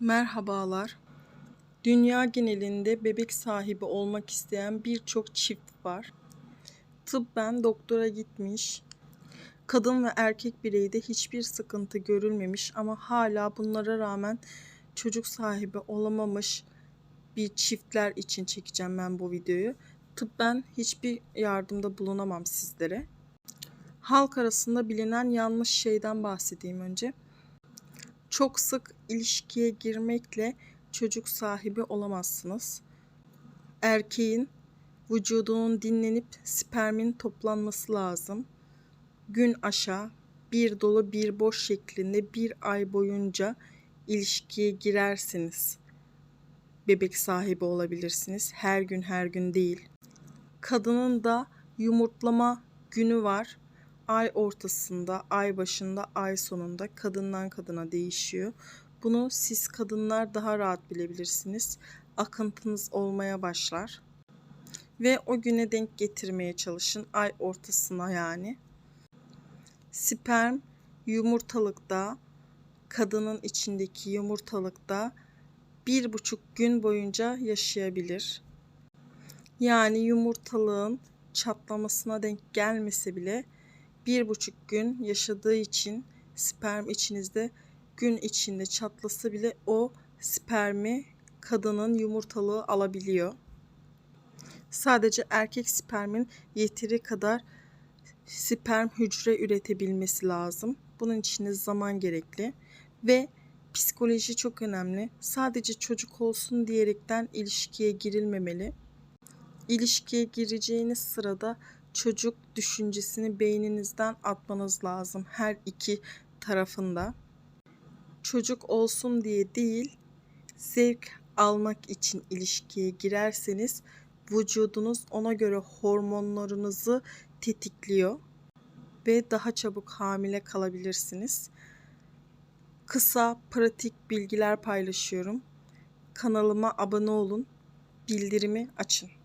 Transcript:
Merhabalar. Dünya genelinde bebek sahibi olmak isteyen birçok çift var. Tıbben doktora gitmiş. Kadın ve erkek bireyde hiçbir sıkıntı görülmemiş ama hala bunlara rağmen çocuk sahibi olamamış bir çiftler için çekeceğim ben bu videoyu. Tıbben hiçbir yardımda bulunamam sizlere. Halk arasında bilinen yanlış şeyden bahsedeyim önce çok sık ilişkiye girmekle çocuk sahibi olamazsınız. Erkeğin vücudunun dinlenip spermin toplanması lazım. Gün aşağı bir dolu bir boş şeklinde bir ay boyunca ilişkiye girersiniz. Bebek sahibi olabilirsiniz. Her gün her gün değil. Kadının da yumurtlama günü var ay ortasında, ay başında, ay sonunda kadından kadına değişiyor. Bunu siz kadınlar daha rahat bilebilirsiniz. Akıntınız olmaya başlar. Ve o güne denk getirmeye çalışın. Ay ortasına yani. Sperm yumurtalıkta, kadının içindeki yumurtalıkta bir buçuk gün boyunca yaşayabilir. Yani yumurtalığın çatlamasına denk gelmese bile bir buçuk gün yaşadığı için sperm içinizde gün içinde çatlasa bile o spermi kadının yumurtalığı alabiliyor. Sadece erkek spermin yeteri kadar sperm hücre üretebilmesi lazım. Bunun için de zaman gerekli ve psikoloji çok önemli. Sadece çocuk olsun diyerekten ilişkiye girilmemeli. İlişkiye gireceğiniz sırada çocuk düşüncesini beyninizden atmanız lazım her iki tarafında. Çocuk olsun diye değil, zevk almak için ilişkiye girerseniz vücudunuz ona göre hormonlarınızı tetikliyor ve daha çabuk hamile kalabilirsiniz. Kısa, pratik bilgiler paylaşıyorum. Kanalıma abone olun, bildirimi açın.